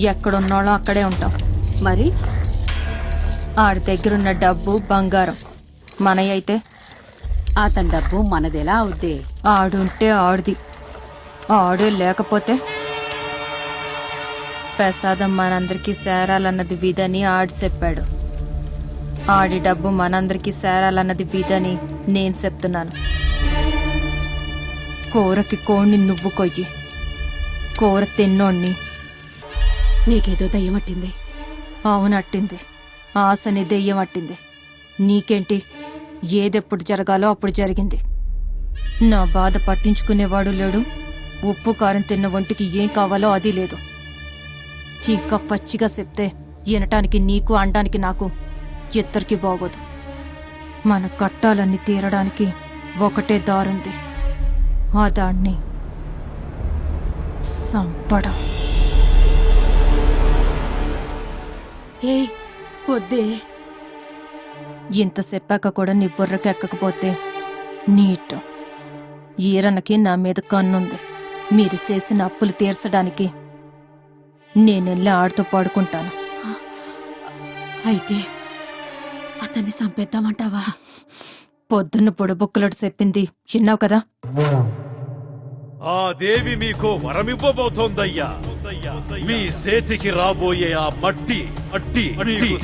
ఎక్కడున్నాళ్ళో అక్కడే ఉంటాం. మరి? ఆడి దగ్గరున్న డబ్బు బంగారం. మనయ్య అయితే? అతని డబ్బు మనదెలా అవుద్ది? ఆడుంటే ఆడిది. ఆడే లేకపోతే? ప్రసాదం మనందరికీ సేరాలన్నది విధని ఆడి చెప్పాడు. ఆడి డబ్బు మనందరికీ సేరాలన్నది విధని నేను చెప్తున్నాను. కూరకి కోణ్ణి నువ్వు కొయ్యి. కూర తిన్నోణ్ణి నీకేదో దయ్యమట్టింది అవునట్టింది ఆశని దెయ్యం అట్టింది. నీకేంటి? ఏదెప్పుడు జరగాలో అప్పుడు జరిగింది. నా బాధ పట్టించుకునేవాడు లేడు. ఉప్పు కారం తిన్న ఒంటికి ఏం కావాలో అది లేదు. ఇంకా పచ్చిగా చెప్తే వినటానికి నీకు అనడానికి నాకు ఇద్దరికి బాగోదు. మన కట్టాలన్నీ తీరడానికి ఒకటే దారుంది. ఆ దాన్ని సంపడం. ఏ వద్దే. ఇంత చెప్పాక కూడా నీ బుర్రకి ఎక్కకపోతే నీట్ ఈరన్నకి నా మీద కన్నుంది. మీరు చేసిన అప్పులు తీర్చడానికి నేనెళ్ళి ఆడుతూ పడుకుంటాను. అయితే అతన్ని చంపేద్దామంటావా? పొద్దున్న పొడుబుక్కలడు చెప్పింది విన్నావు కదా? ఆ దేవి మీకు వరమివ్వబోతోందయ్యా. మీ చేతికి రాబోయే ఆ మట్టి మట్టి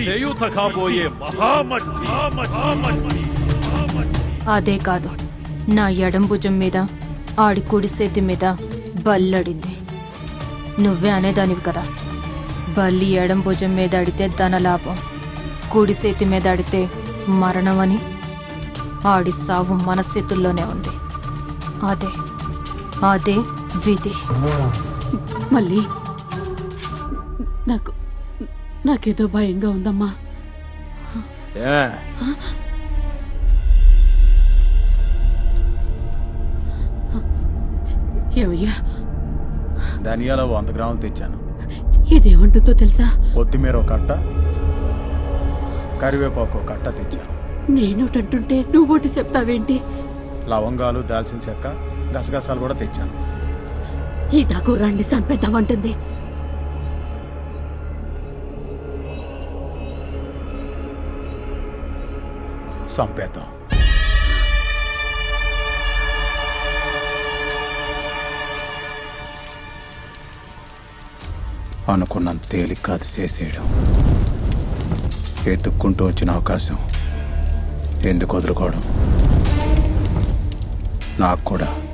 చేయూత కాబోయే మహామట్టి. అదే కాదు నా ఎడం భుజం మీద ఆడి కుడి చేతి మీద బల్లడింది. నువ్వే అనేదానివి కదా. బల్లి ఎడం భుజం మీద అడితే ధనలాభం కుడి చేతి మీద అడితే మరణమని ఆడి సావు మన చేతుల్లోనే ఉంది. అదే అదే విధి. మళ్ళీ. నాకు నాకేదో భయంగా ఉందమ్మా. ఏ, ఏమయ్యా? ధనియాల వంద గ్రాములు తెచ్చాను. ఇదేమంటుందో తెలుసా? కొత్తిమీర ఒక కట్ట కరివేపాకు ఒక కట్ట తెచ్చాను. నేనోటంటుంటే నువ్వోటి చెప్తావేంటి? లవంగాలు దాల్చిన చెక్క గసగసాలు కూడా తెచ్చాను. ఈ దాకుర్రాన్ని చంపేద్దామంటుంది. సంపేద్దాం అనుకున్నంత తేలిక కాదు చేసేయడం. ఎత్తుక్కుంటూ వచ్చిన అవకాశం ఎందుకు వదులుకోవడం? నాకు కూడా.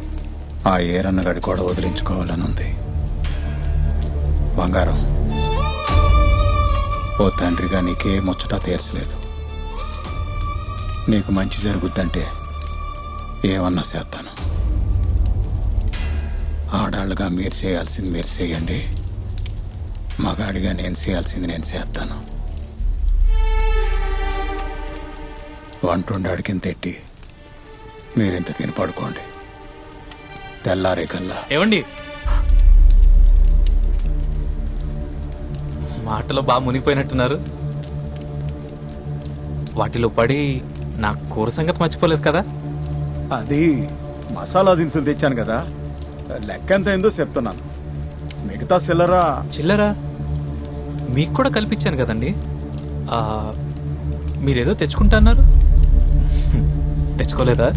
ఆ ఏరన్నగడి కూడా వదిలించుకోవాలని ఉంది. బంగారం. ఓ తండ్రిగా నీకే ముచ్చట తీర్చలేదు. నీకు మంచి జరుగుద్దంటే ఏమన్నా చేస్తాను. ఆడాళ్ళుగా మీరు చేయాల్సింది మీరు చేయండి. మగాడిగా నేను చేయాల్సింది నేను చేస్తాను. వంటుండి అడిగిన తెట్టి మీరింత తిని పడుకోండి. తెల్లారే కల్లా. ఏమండి మాటలో బాగా మునిగిపోయినట్టున్నారు. వాటిలో పడి నా కూర సంగతి మర్చిపోలేదు కదా? అది మసాలా దినుసులు తెచ్చాను కదా. లెక్క ఎంత అయిందో చెప్తున్నాను. మిగతా సిల్లరా చిల్లరా? మీకు కూడా కల్పించాను కదండి. మీరేదో తెచ్చుకుంటా అన్నారు తెచ్చుకోలేదా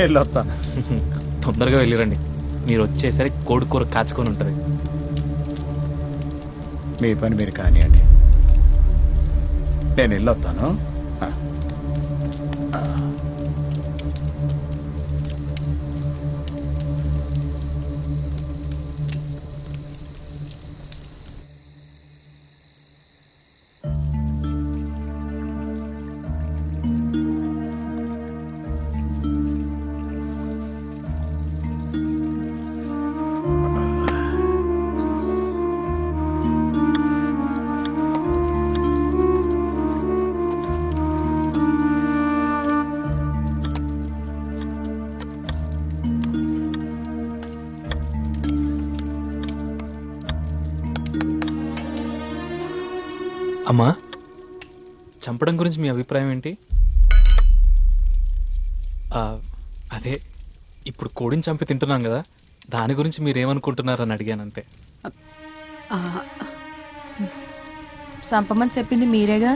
వెళ్ళొస్తాను తొందరగా వెళ్ళిరండి. మీరు వచ్చేసరికి కోడి కూర కాచుకొని ఉంటుంది. మీ పని మీరు కానివ్వండి నేను వెళ్ళొస్తాను చంపడం గురించి మీ అభిప్రాయం ఏంటి? అదే ఇప్పుడు కోడిని చంపి తింటున్నాం కదా దాని గురించి మీరేమనుకుంటున్నారని అడిగాను అంతే ఆ, సంపమని చెప్పింది మీరేగా?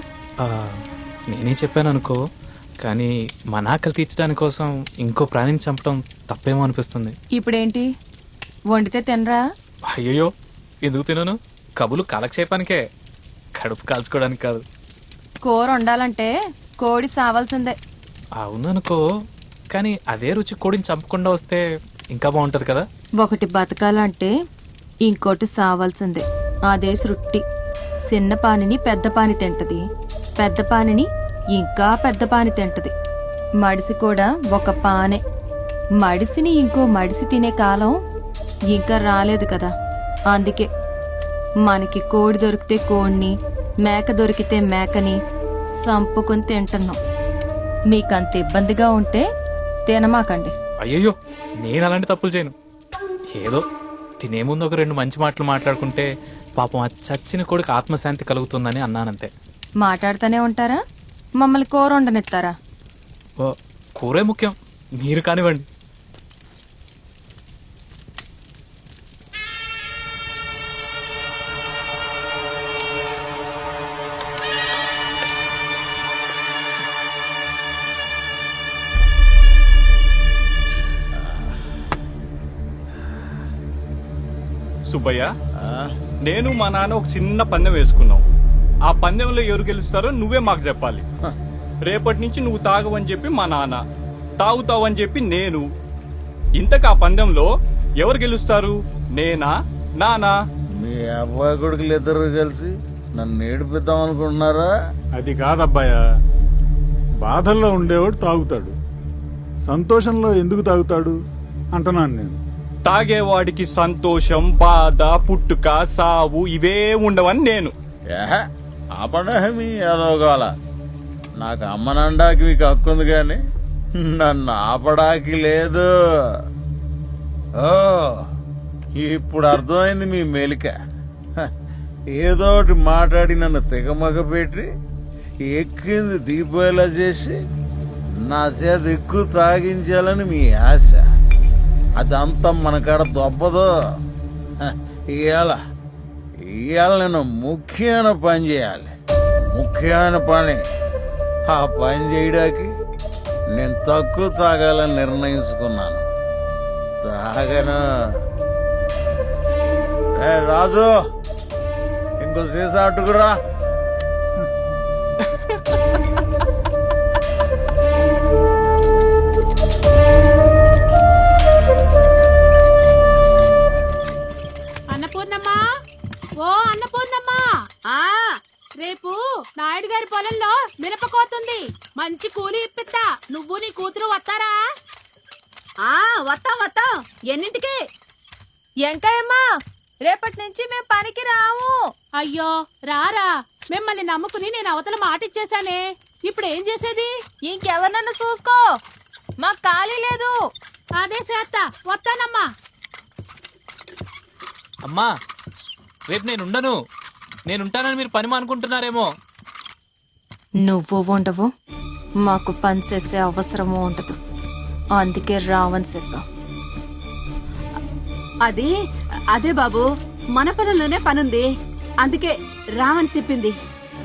నేనే చెప్పాను అనుకో కానీ మన ఆకలి తీర్చడానికి కోసం ఇంకో ప్రాణిని చంపడం తప్పేమో అనిపిస్తుంది. ఇప్పుడేంటి? వండితే తినరా? అయ్యయ్యో ఎందుకు తినను? కబులు కాలక్షేపానికే కడుపు కాల్చుకోవడానికి కాదు. కూర వండాలంటే కోడి సావాల్సిందే. అవుననుకో కానీ అదే రుచి కోడిని చంపకుండా వస్తే ఇంకా బాగుంటుంది కదా? ఒకటి బతకాలంటే ఇంకోటి సావాల్సిందే. అదే సృష్టి. చిన్న పానిని పెద్ద పాని తింటది. పెద్ద పానిని ఇంకా పెద్ద పాని తింటది. మడిసి కూడా ఒక పానే. మడిసిని ఇంకో మడిసి తినే కాలం ఇంకా రాలేదు కదా. అందుకే మనకి కోడి దొరికితే కోడిని మేక దొరికితే మేకని సంపుకుని తింటున్నాం. మీకంత ఇబ్బందిగా ఉంటే తినమాకండి. అయ్యయ్యో నేను అలాంటి తప్పులు చేయను. ఏదో తినే ముందు ఒక రెండు మంచి మాటలు మాట్లాడుకుంటే పాపం ఆ చచ్చిన కొడుకు ఆత్మశాంతి కలుగుతుందని అన్నానంతే. మాట్లాడుతూనే ఉంటారా? మమ్మల్ని కూర వండనిస్తారా? ఓ, కూరే ముఖ్యం. మీరు కానివ్వండి. సుబ్బయ్య నేను మా నాన్న ఒక చిన్న పందెం వేసుకున్నాం. ఆ పందెంలో ఎవరు గెలుస్తారో నువ్వే మాకు చెప్పాలి. రేపటి నుంచి నువ్వు తాగవని చెప్పి మా నాన్న తాగుతావని చెప్పి నేను. ఇంతకు ఆ పందెంలో ఎవరు గెలుస్తారు? నేనా? నానా? మీ అబ్బాయి కొడుకులు ఇద్దరు కలిసి నన్ను ఏడిపిద్దాం అనుకుంటున్నారా? అది కాదబ్బాయ. బాధల్లో ఉండేవాడు తాగుతాడు. సంతోషంలో ఎందుకు తాగుతాడు? అంటున్నాను నేను. తాగేవాడికి సంతోషం బాధ పుట్టుక సావు ఇవే ఉండవని నేను. ఏహ ఆపండి ఏదోగాల నాకు అమ్మనండాకి మీకు హక్కు ఉంది కానీ నన్ను ఆపడానికి లేదు. ఓ ఇప్పుడు అర్థమైంది మీ మెలిక. ఏదోటి ఏదో ఒకటి మాట్లాడి నన్ను తెగమగ పెట్టి ఎక్కింది దీపేలా చేసి నా చేత ఎక్కువ తాగించాలని మీ ఆశ. అదంతా మనకాడ దొబ్బదు. ఇవాళ ఇవాళ నేను ముఖ్యమైన పని చేయాలి. ముఖ్యమైన పని. ఆ పని చేయడానికి నేను తక్కువ తాగాలని నిర్ణయించుకున్నాను. తాగను. ఏ రాజు ఇంకో సీసా అట్టుకురా రేపు నాయుడు గారి పొలంలో మిరపకోతుంది మంచి కూలి ఇప్పిస్తా. నువ్వు నీ కూతురు వస్తారా? ఆ వస్తాం వస్తాం. ఎన్నింటికి? ఎంకాయమ్మా రేపటి నుంచి మేము పనికి రాము. అయ్యో రారా. మిమ్మల్ని నమ్ముకుని నేను అవతల మాట ఇచ్చేసానే ఇప్పుడు ఏం చేసేది? ఇంకెవరినన్నా చూసుకో. మాకు ఖాళీ లేదు. అదే చేస్తా వస్తానమ్మా. అమ్మా రేపు నేను ఉండను. నేను ఉంటానని మీరు పని అనుకుంటున్నారేమో నువ్వు ఉండవు. మాకు పని చేసే అవసరము ఉండదు. అందుకే రావని చెప్పాం. అది అదే బాబు. మన పనుల్లోనే పనుంది. అందుకే రామని చెప్పింది.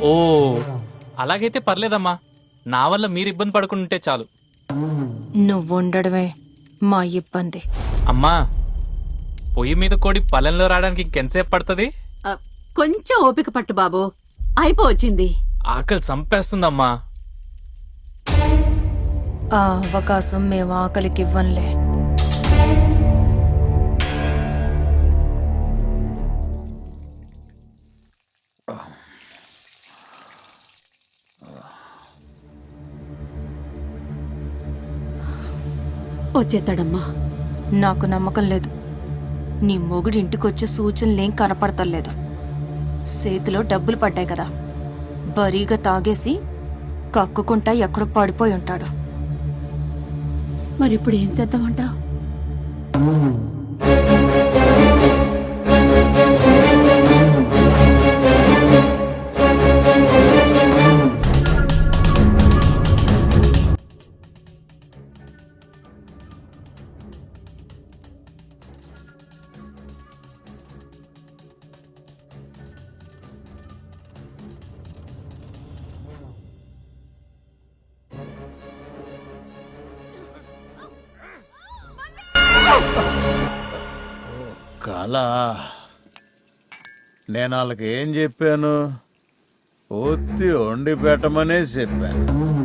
ఓ అలాగైతే పర్లేదమ్మా. నా వల్ల మీరు ఇబ్బంది పడకుండా ఉంటే చాలు. నువ్వు ఉండడమే మా ఇబ్బంది. అమ్మా పొయ్యి మీద కోడి పల్లెంలో రావడానికి ఇంకెంతసేపు పడుతుంది? కొంచెం ఓపిక పట్టు బాబు. అయిపోవచ్చింది. ఆకలి చంపేస్తుందమ్మా. ఆ అవకాశం మేము ఆకలికి ఇవ్వంలే వచ్చేస్తాడమ్మా. నాకు నమ్మకం లేదు. నీ మొగుడు ఇంటికొచ్చే సూచనలేం కనపడతలేదు. చేతిలో డబ్బులు పడ్డాయి కదా. బరీగా తాగేసి కక్కుకుంటా ఎక్కడో పడిపోయి ఉంటాడు. మరి ఇప్పుడు ఏం చేద్దామంటావు? అలా. నేను వాళ్ళకి ఏం చెప్పాను? ఒత్తి వండి పెట్టమనే చెప్పాను.